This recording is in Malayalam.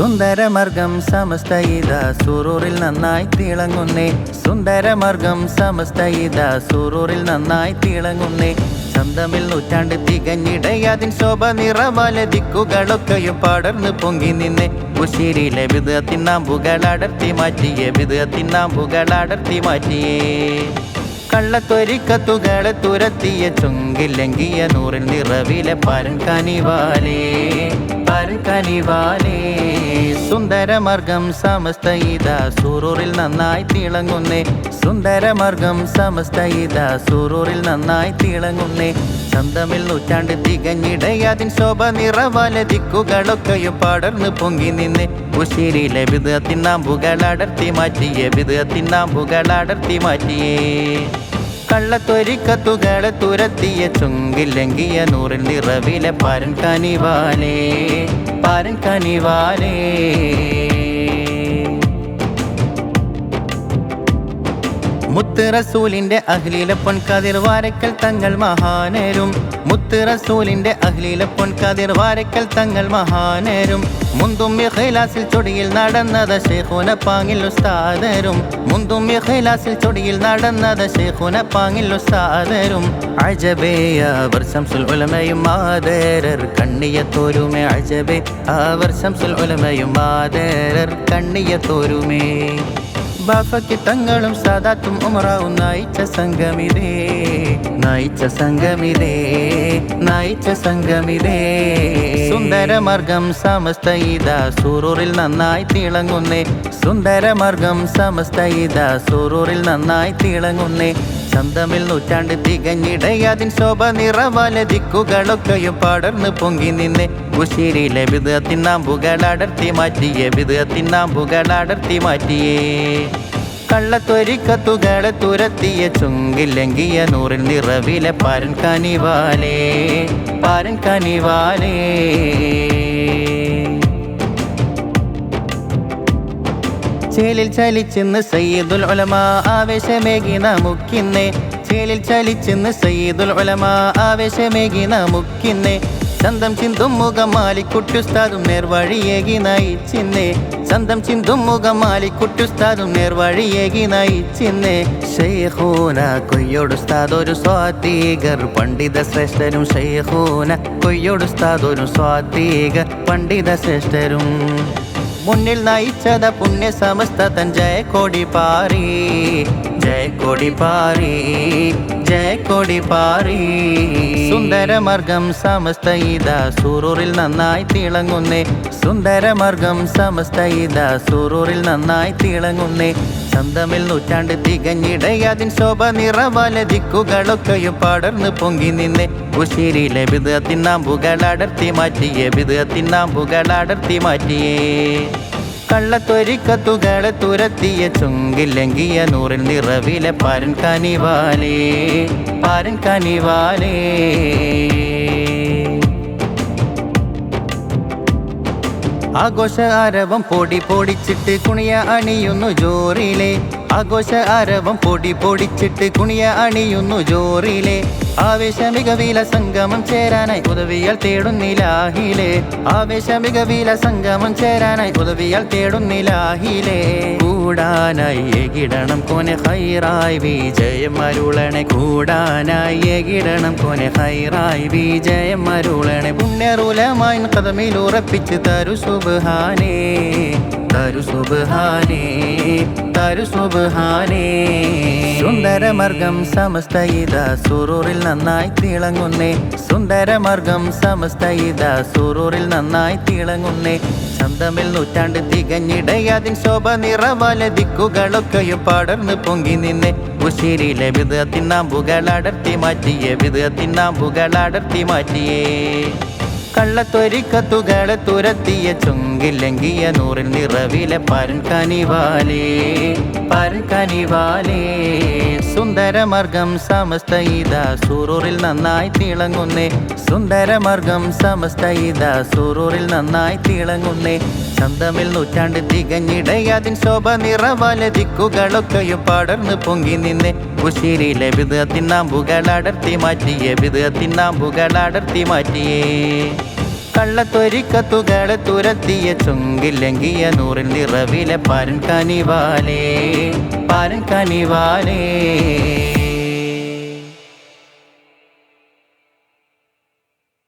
സുന്ദരമർഗം സമസ്ത ഇത സുറൂറിൽ നന്നായി തിളങ്ങുന്നേ. സുന്ദരമർഗം സമസ്ത ഇത സുറൂറിൽ നന്നായി തിളങ്ങുന്നേ. ചന്തമിൽ നൂറ്റാണ്ട് തികഞ്ഞിടയാതിൻ ശോഭ നിറവാല ദിക്കുകളൊക്കെയും പടർന്നു പൊങ്ങി നിന്നെ. ഉശിരിയിലെ വിധത്തിനാമ്പുകൾ അടർത്തി മാറ്റിയേ വിധത്തിനാമ്പുകൾ അടർത്തി മാറ്റിയേ. കള്ളത്തൊരിക്കത്തുകളെ തുരത്തിയ ചുങ്കിലെങ്കിയ നൂറിൽ നിറവിലെ പരൻ കനിവാലേ. പരൻ കനിവാലേ. സുന്ദരമർഗം സമസ്ത ഇതാ സുറൂറിൽ നന്നായി തിളങ്ങുന്നേ. സുന്ദരമർഗം സമസ്ത ഇതാ സുറൂറിൽ നന്നായി തിളങ്ങുന്നേ. ചന്തമിൽ നൂറ്റാണ്ട് തികഞ്ഞിടയാതിൻ ശോഭ നിറവാല ദിക്കുകളൊക്കെയും പടർന്ന് പൊങ്ങി നിന്നെ. ഉശിരിയിലെ വിധത്തിനാമ്പുകൾ അടർത്തി മാറ്റിയേ വിധത്തിനാമ്പുകൾ അടർത്തി മാറ്റിയേ. കള്ളത്തൊരിക്കത്തുകളെ തുരത്തിയ ചുങ്കിലെങ്കിയ നൂറിൽ നിറവിലെ പരൻ കനിവാലേ പരൻ കനിവാലേ. മുത്ത് റസൂലിന്റെ പൊൻ കതിർ വാരക്കൽ തങ്ങൾ മഹാനരും. മുത്ത് റസൂലിന്റെ പൊൻ കതിർ വാരക്കൽ തങ്ങൾ മഹാനരും. മുന്തും ഇഖ്ലാസിൽ ചൊടിയിൽ നടന്നത് ഷെയ്ഖുന പാങ്ങിൽ ഉസ്താദരും. മുന്തും ഇഖ്ലാസിൽ ചൊടിയിൽ നടന്നത് ഷെയ്ഖുന പാങ്ങിൽ ഉസ്താദരും. അജബേ അവർ ശംസുൽ ഉലമയും മാതേരർ കണ്ണിയ തോരുമേ അജബേ അവർ ശംസുൽ ഉലമയും ആദരർ. കണ്ണിയത്തോരുമേ ബാഫയ്ക്ക് തങ്ങളും സാദാത്തും ഉമറാവും. നയിച്ച സംഗമിതേ നയിച്ച സംഗമിതേ നയിച്ച സംഗമിതേ സുന്ദരമാർഗം സമസ്ത ഇതാ സൂറൂറിൽ നന്നായി തിളങ്ങുന്നേ. സുന്ദരമാർഗം സമസ്ത ഇതാ സൂറൂറിൽ നന്നായി തിളങ്ങുന്നേ. ചന്തമിൽ നൂറ്റാണ്ട് തികഞ്ഞിടയാതിൻ ശോഭ നിറവാല ദിക്കുകളൊക്കെയും പടർന്ന് പൊങ്ങി നിന്നെ. ഉശിരിയിലെ വിധത്തിനാമ്പുകൾ അടർത്തി മാറ്റിയേ. വിധത്തിനാമ്പുകൾ അടർത്തി മാറ്റിയേ. കള്ളത്തൊരിക്കത്തുകളെ തുരത്തിയ ചുങ്കില്ലെങ്കിയ നൂറിൽ നിറവിലെ പാരൻ കനിവാലേ പാരൻ കനിവാലേ ചേലിൽ ചലിച്ചെന്ന് സയ്യിദുൽ ഉലമ ആവേശമേകി നമുക്കിന്നെ. ചേലിൽ ചലിച്ചെന്ന് സയ്യിദുൽ ഉലമ ആവേശമേകി നമുക്കിന്നെ. ചന്തം ചിന്തും മുഖം മാലിക്കുട്ടുസ്താദും നേർവഴിയേകി നയിച്ചിന്നേ. ചന്തം ചിന്തും മുഖം മാലിക്കുട്ടുസ്താദും നേർവഴിയേകി നയിച്ചിന്നേ. ഷെയ്ഖൂന കൊയ്യോടുസ്താദ് ഒരു സ്വാതീകർ. പണ്ഡിത ശ്രേഷ്ഠരും ഷെയ്ഹൂന കൊയ്യോടുസ്താദ് ഒരു സ്വാത്വീകർ പണ്ഡിത ശ്രേഷ്ഠരും മുന്നിൽ നയിച്ചത പുണ്യ സമസ്ത തൻ ജയ കൊടി പാറി. ജയ കൊടി പാറി ജയ കൊടി പാറി. സുന്ദരമാർഗം സമസ്ത ഇതാ സൂറൂറിൽ നന്നായി തിളങ്ങുന്നേ. സുന്ദരമാർഗം സമസ്ത ഇതാ സൂറൂറിൽ നന്നായി തിളങ്ങുന്നേ. ചന്തമിൽ നൂറ്റാണ്ട് തികഞ്ഞിടയാതിൻ ശോഭ നിറവാല ദിക്കുകളൊക്കെയും പടർന്ന് പൊങ്ങി നിന്നെ. ഉശിരിയിലെ വിധത്തിനാമ്പുകൾ അടർത്തി മാറ്റിയേ വിധത്തിനാമ്പുകൾ അടർത്തി മാറ്റിയേ. കള്ളത്തൊരിക്കത്തുകളെ തുരത്തിയ ചുങ്കില്ലെങ്കിയ നൂറിൽ നിറവിലെ പാരൻ കനിവാലേ പാരൻ കനിവാലേ ആഘോഷ ആരവം പൊടി പൊടിച്ചിട്ട് കുണിയ അണിയുന്നു ജോറിലെ. ആഘോഷ ആരവം പൊടി പൊടിച്ചിട്ട് കുണിയ അണിയുന്നു ജോറിലെ ആവേശ മികവില സംഗമം ചേരാനായി ഉദവിയാൽ തേടുന്നിലാഹിലെ ആവേശ മികവില സംഗമം ചേരാനായി ഉദവിയാൽ തേടുന്നിലാഹിലെ കൂടാനായി എകിടണം കൊനെ ഹൈറായി വിജയം അരുളണെ. കൂടാനായി എകിടണം കൊനെ ഹൈറായി വിജയം അരുളണെ. പുണ്യറൂലമായി കഥമിൽ ഉറപ്പിച്ച് തരു സുബാനേ തരു സുബാനേ തരു സുബാനേ സുന്ദരമാർഗം സമസ്ത ഇതാ സുറൂറിൽ നന്നായി തിളങ്ങുന്നേ. സുന്ദരമാർഗം സമസ്ത ഇതാ സുറൂറിൽ നന്നായി തിളങ്ങുന്നേ. ചന്തമിൽ നൂറ്റാണ്ട് തികഞ്ഞിടയാതിൻ ശോഭ നിറവാല ദിക്കുകളൊക്കെയും പടർന്ന് പൊങ്ങി നിന്നെ. ഉശിരിയിലെ വിധത്തിനാമ്പുകൾ അടർത്തി മാറ്റിയേ വിധത്തിനാമ്പുകൾ അടർത്തി മാറ്റിയേ. കള്ളത്തൊരിക്കത്തുകളെ തുരത്തിയ ചുങ്കില്ലെങ്കിയ നൂറിൽ നിറവിലെ പരൻ കനിവാലേ പരൻ സമസ്ത ഇതാ സൂറൂറിൽ നന്നായി തിളങ്ങുന്നേ. സുന്ദരമാർഗം സമസ്ത ഇതാ സൂറൂറിൽ നന്നായി തിളങ്ങുന്നേ. ചന്തമിൽ നൂറ്റാണ്ട് തികഞ്ഞിടയാതിൻ ശോഭ നിറവാല ദിക്കുകളൊക്കെയും പടർന്ന് പൊങ്ങി നിന്നെ. ഉശിരിയിലെ വിധത്തിനാമ്പുകൾ അടർത്തി മാറ്റിയേ വിധത്തിനാമ്പുകൾ അടർത്തി മാറ്റിയേ. കള്ളത്തൊരിക്കത്തുകളെ തുരത്തിയ ചുങ്കില്ലെങ്കിയ നൂറിൽ നിറവിലെ പാരൻ കനിവാലേ പാരൻ കനിവാലേ